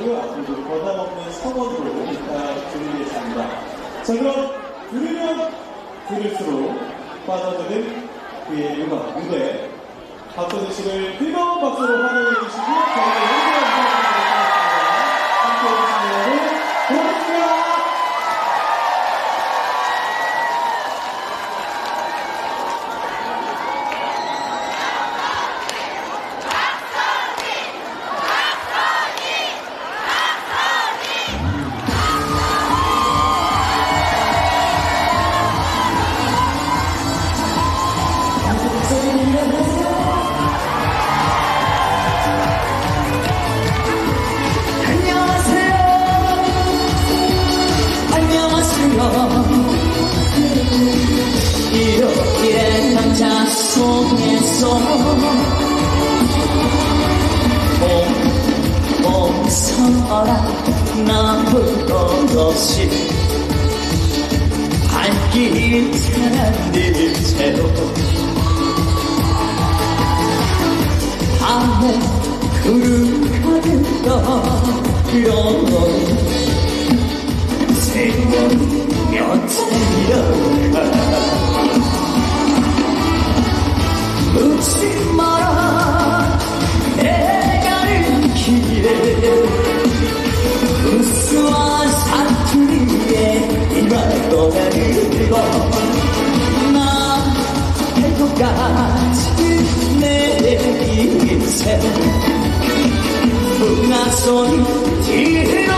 부탁드리고요. 그리고 거담없는 성원으로 부탁드리겠습니다. 자, 그럼 들으면 들을수록 빠져드는 그의 음악, 무대, 박서준 씨를 뜨거운 박수로 환영해 주시고 저희가 부탁드리겠습니다. 나쁠 것 없이 발길 사람들 채로 밤에 떠 세월이 며칠이라 묻지 마 나할 것까지 내 인생. 풍악소리 들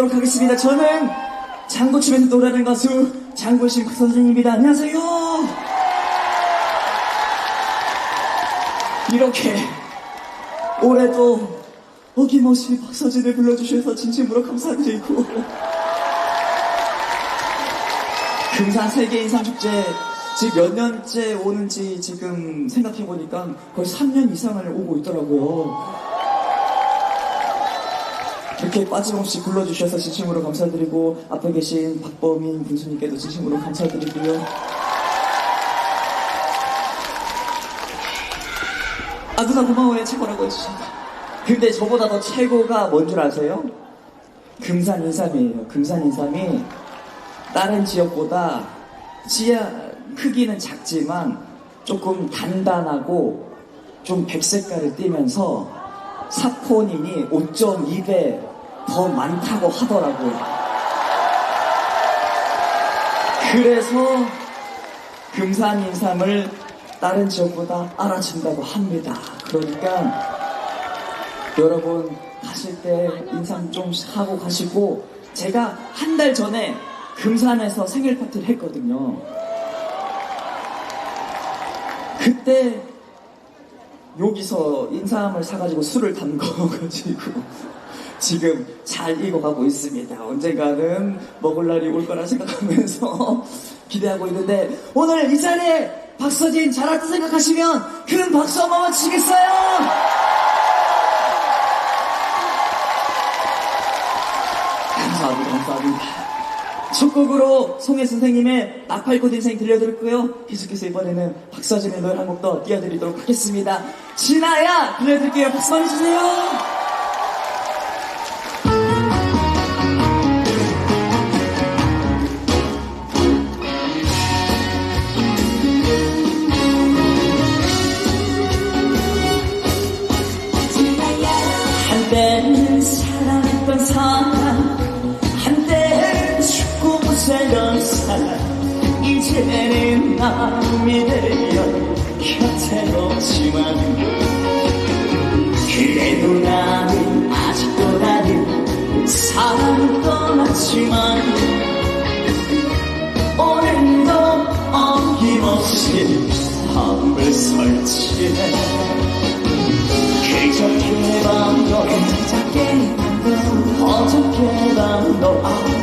드리도록 하겠습니다. 저는 장구 치면 노래하는 가수 장구신 선생님입니다. 안녕하세요. 이렇게 올해도 어김없이 박서진을 불러주셔서 진심으로 감사드리고 금산 세계 인상축제 지금 몇 년째 오는지 지금 생각해보니까 거의 3년 이상을 오고 있더라고요. 이렇게 빠짐없이 불러주셔서 진심으로 감사드리고 앞에 계신 박범인 군수님께도 진심으로 감사드리고요. 아 누나 고마워요 최고라고 해주셔서. 근데 저보다 더 최고가 뭔 줄 아세요? 금산 인삼이에요. 금산 인삼이 다른 지역보다 씨앗 크기는 작지만 조금 단단하고 좀 백색깔을 띠면서 사포닌이 5.2배 더 많다고 하더라고요. 그래서 금산 인삼을 다른 지역보다 알아준다고 합니다. 그러니까 여러분 가실 때 인삼 좀 하고 가시고 제가 한 달 전에 금산에서 생일 파티를 했거든요. 그때 여기서 인삼을 사가지고 술을 담궈가지고 지금 잘 익어가고 있습니다. 언젠가는 먹을 날이 올 거라 생각하면서 기대하고 있는데 오늘 이 자리에 박서진 잘할 때 생각하시면 큰 박수 한 번만 치겠어요? 감사합니다. 감사합니다. 첫 곡으로 송혜 선생님의 나팔꽃 인생 들려드렸고요. 계속해서 이번에는 박서진의 노래 한 곡 더 띄워드리도록 하겠습니다. 진아야 들려드릴게요. 박수 많이 주세요. 남이 되어 곁에 없지만 그래도 나는 아직도 나는 사랑 떠났지만 오늘도 어김없이 밤을 설치해 그저께 밤도 어저께 밤도 어저께 밤도 어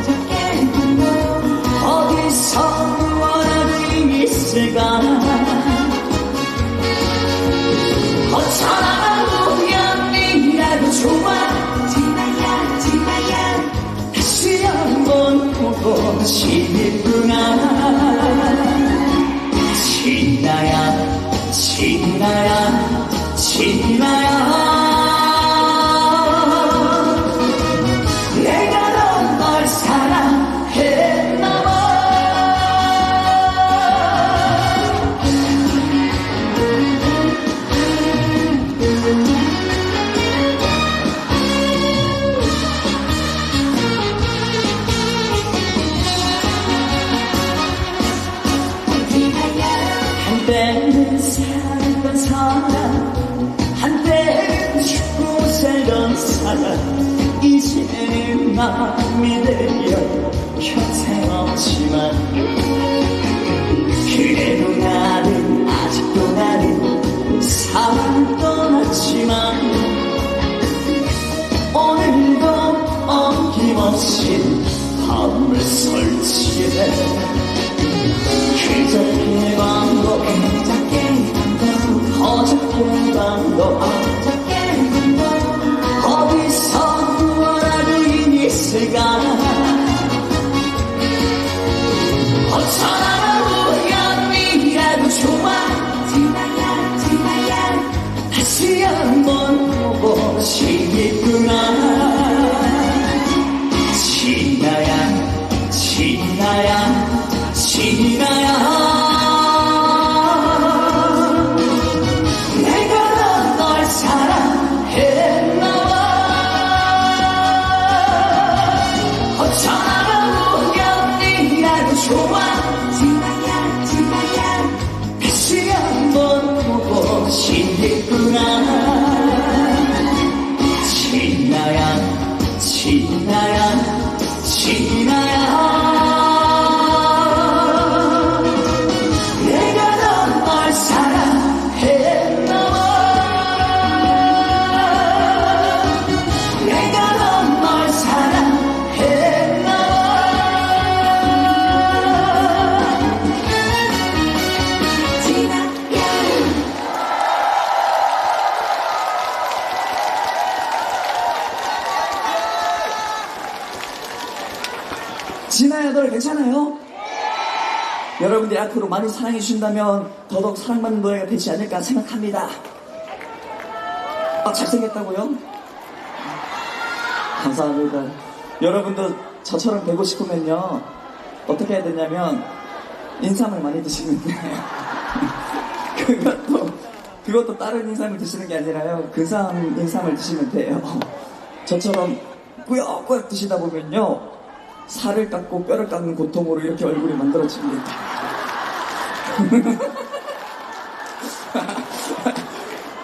노래 괜찮아요? 여러분들이 앞으로 많이 사랑해 주신다면 더더욱 사랑받는 노래가 되지 않을까 생각합니다. 아, 잘생겼다고요? 감사합니다. 여러분도 저처럼 되고 싶으면요. 어떻게 해야 되냐면 인삼을 많이 드시면 돼요. 그것도 그것도 다른 인삼을 드시는 게 아니라요. 그삼 인삼을 드시면 돼요. 저처럼 꾸역꾸역 드시다 보면요. 살을 깎고 뼈를 깎는 고통으로 이렇게 얼굴이 만들어집니다.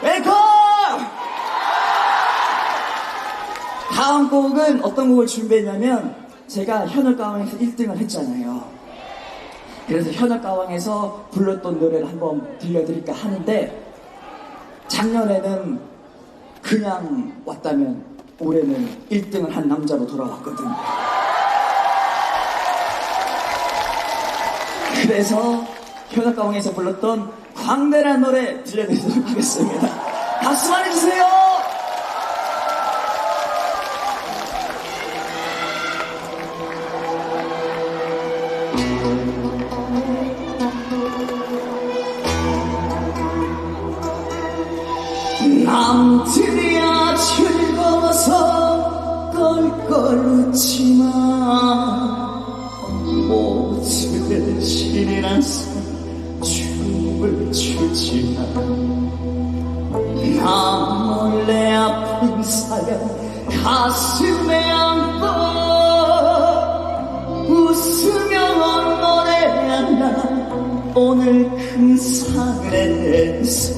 웰컴! 다음 곡은 어떤 곡을 준비했냐면 제가 현역가왕에서 1등을 했잖아요. 그래서 현역가왕에서 불렀던 노래를 한번 들려드릴까 하는데 작년에는 그냥 왔다면 올해는 1등을 한 남자로 돌아왔거든요. 그래서 현악가왕에서 불렀던 광대란 노래 들려드리도록 하겠습니다. 박수 많이 주세요! 가슴에 안고 웃으며 노래한다 오늘 큰 산에서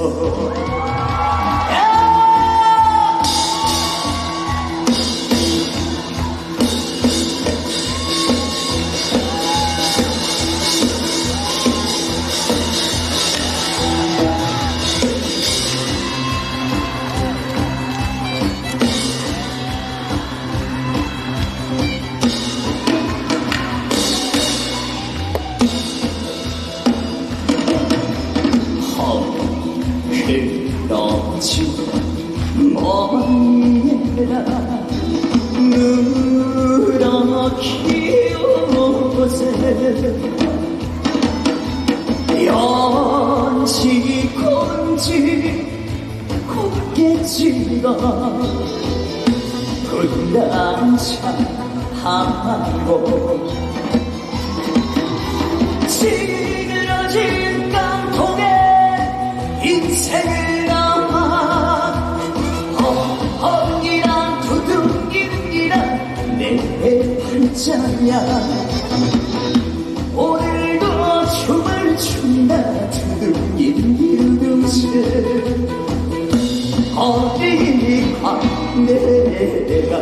내 팔자야 오늘도 춤을 춘다. 두둥기둥둥치 어디 광내가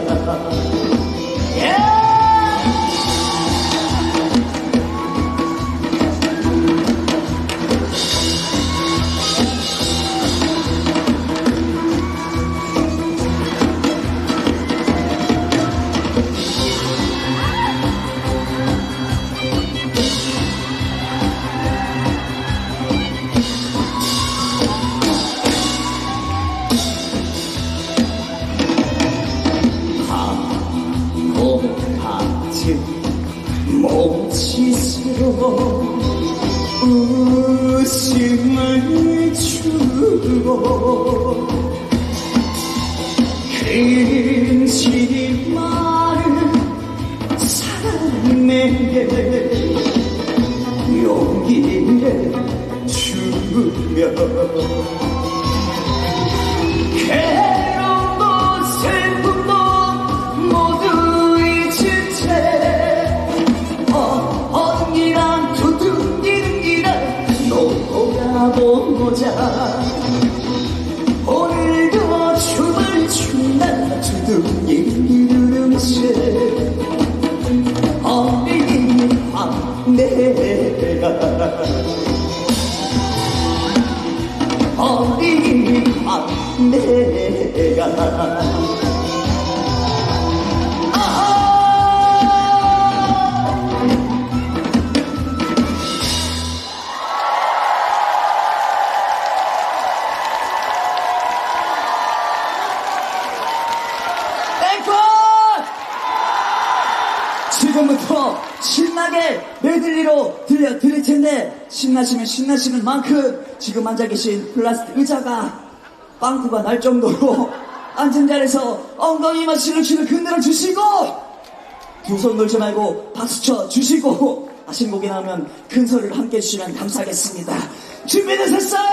보자. 오늘도 춤을 춘다 두둥기둥기rum새. 어린 황내가. 어린 황내가 신나시면 신나시는 만큼 지금 앉아 계신 플라스틱 의자가 빵꾸가 날 정도로 앉은 자리에서 엉덩이만 실룩실룩 흔들어 주시고 두 손 놀지 말고 박수 쳐 주시고 아신 곡이 나오면 큰 소리를 함께 해주시면 감사하겠습니다 준비되셨어요?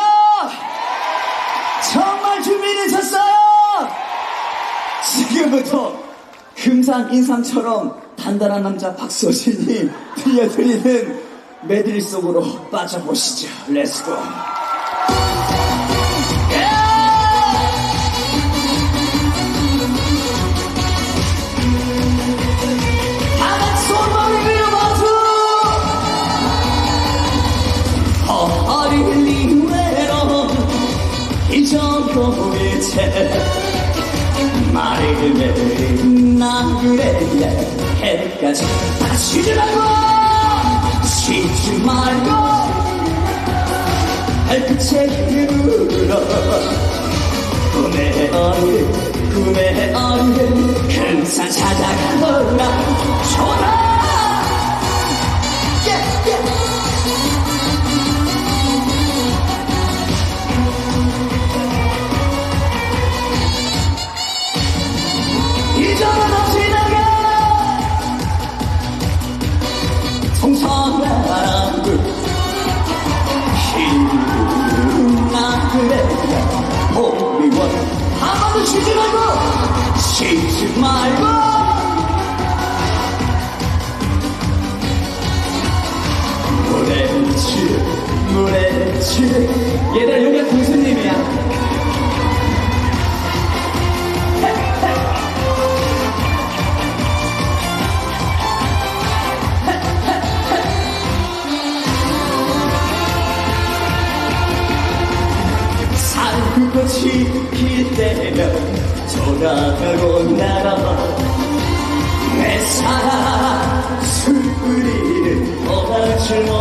정말 준비되셨어요? 지금부터 금산 인상처럼 단단한 남자 박서진이 들려드리는 메들리 속으로 빠져보시죠. 렛츠고. 정도의 채 맑은 나그네 해까지 다 쉬지 말고 쉬지 말고 발끝에 물어 꿈의 얼음 꿈의 얼음 금산 찾아가거라. 좋아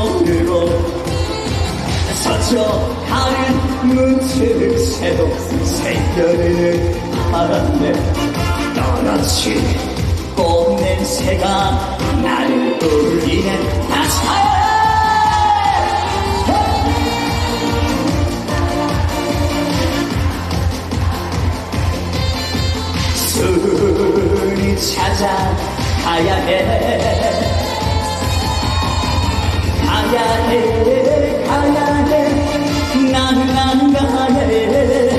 떠날 모르고 서쳐가는 문틈 새도 새겨르는 바람에 떠나치 꽃냄새가 나를 울리는 나사야! 술이 찾아가야 해 가야 해 가야 해 나는 안 가야 해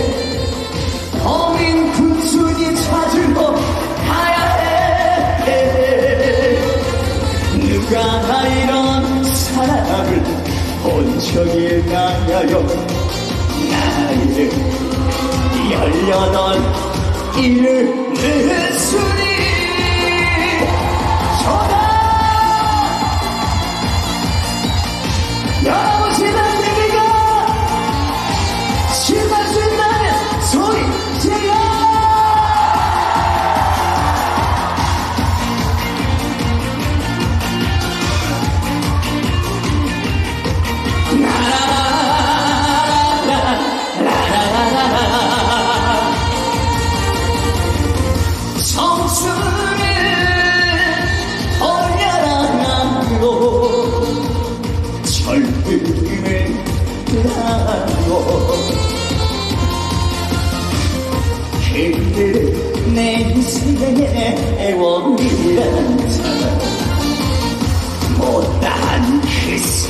어린 군순이 찾으러 가야 해 누가 이런 사람을 본 적이 있나요 나이는 열여덟 이르는 순이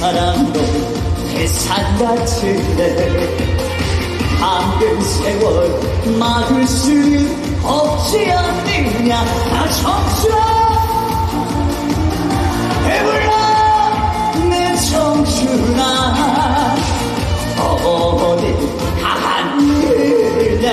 그 사람도 대산 같은데 방금 세월 막을 수는 없지 않느냐. 아 청춘아! 배불러 내 청춘아! 어디 갔느냐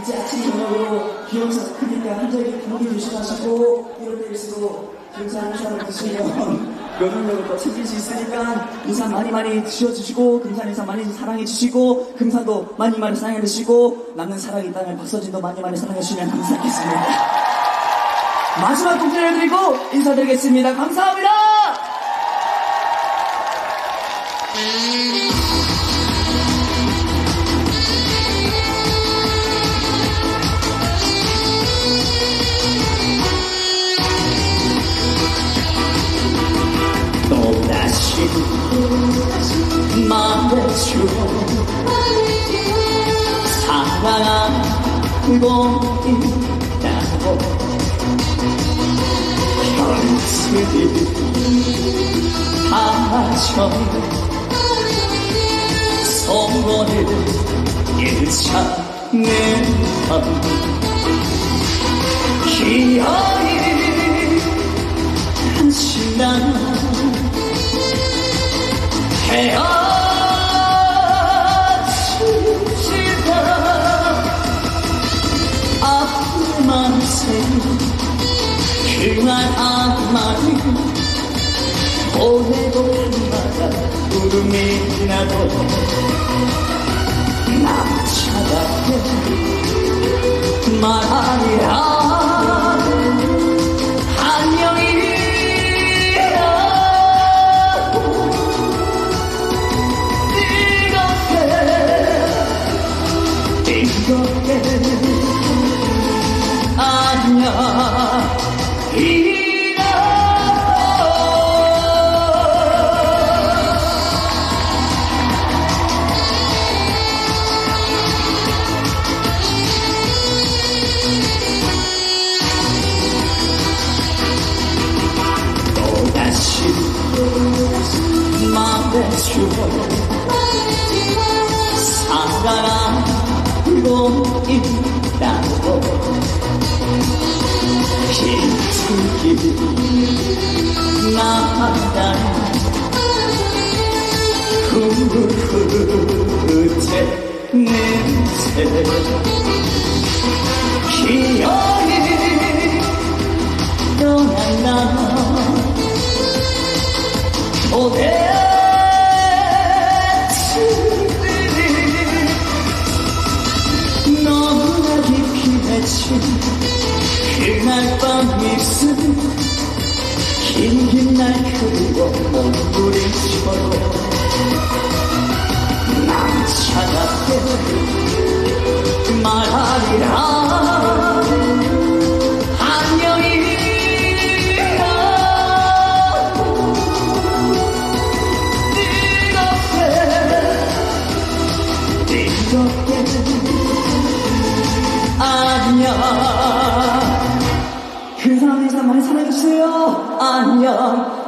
이제 아침 저녁으로 기온차가 크니까 한절기 감기 조심하시고 이럴 때일수록 괜찮은 사람 드시면 면역력을 더 챙길 수 있으니까 인상 많이 많이 지어주시고 금산 인상 많이 사랑해주시고 금산도 많이 많이 사랑해주시고 남는 사랑이 있다면 박서진도 많이 많이 사랑해주시면 감사하겠습니다. 마지막 곡지를 드리고 인사드리겠습니다. 감사합니다. 말해줘 사랑하고 있다고. 현실이 다져 소원을 일찾는 밤. 기어이 한심한 그날 아마리 보내고 밤마다 울음이 나도 남자답게 말하리라 나다 흐흐흐 냄새 기억이 떠난다 오대치들이 너무나 깊이 맺힌 그날 밤 긴긴 날 그리워 몸부림쳐도 남자답게 말하리라 그사